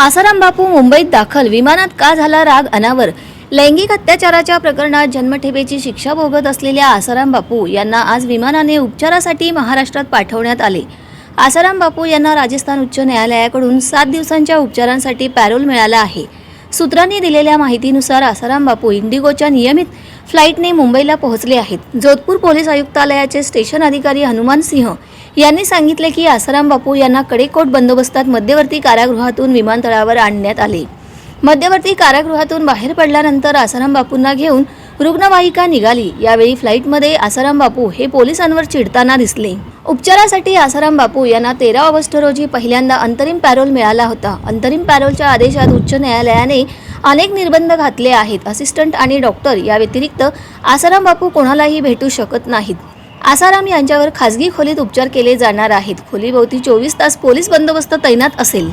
आसाराम बापू मुंबईत दाखल. विमानात का झाला राग अनावर? लैंगिक अत्याचाराच्या प्रकरणात जन्मठेपेची शिक्षा भोगत असलेल्या आसाराम बापू यांना आज विमानाने उपचारासाठी महाराष्ट्रात पाठवण्यात आले. आसाराम बापू यांना राजस्थान उच्च न्यायालयाकडून सात दिवसांच्या उपचारांसाठी पॅरोल मिळाला आहे. सूत्रांनी दिलेल्या माहितीनुसार आसाराम बापू इंडिगोच्या नियमित फ्लाईटने मुंबईला पोहोचले आहेत. जोधपूर पोलीस आयुक्तालयाचे स्टेशन अधिकारी हनुमान सिंह यांनी सांगितले की आसाराम बापू यांना कडेकोट बंदोबस्तात मध्यवर्ती कारागृहातून विमानतळावर आणण्यात आले. मध्यवर्ती कारागृहातून बाहेर पडल्यानंतर आसाराम बापूंना घेऊन रुग्णवाहिका निघाली. यावेळी फ्लाईटमध्ये आसाराम बापू हे पोलिसांवर चिडताना दिसले. उपचारासाठी आसाराम बापू यांना तेरा ऑगस्ट रोजी पहिल्यांदा अंतरिम पॅरोल मिळाला होता. अंतरिम पॅरोलच्या आदेशात उच्च न्यायालयाने अनेक निर्बंध घातले आहेत. असिस्टंट आणि डॉक्टर या व्यतिरिक्त आसाराम बापू कोणालाही भेटू शकत नाहीत. आसाराम यांच्यावर खासगी खोलीत उपचार केले जाणार आहेत. खोलीभोवती चोवीस तास पोलीस बंदोबस्त तैनात असेल.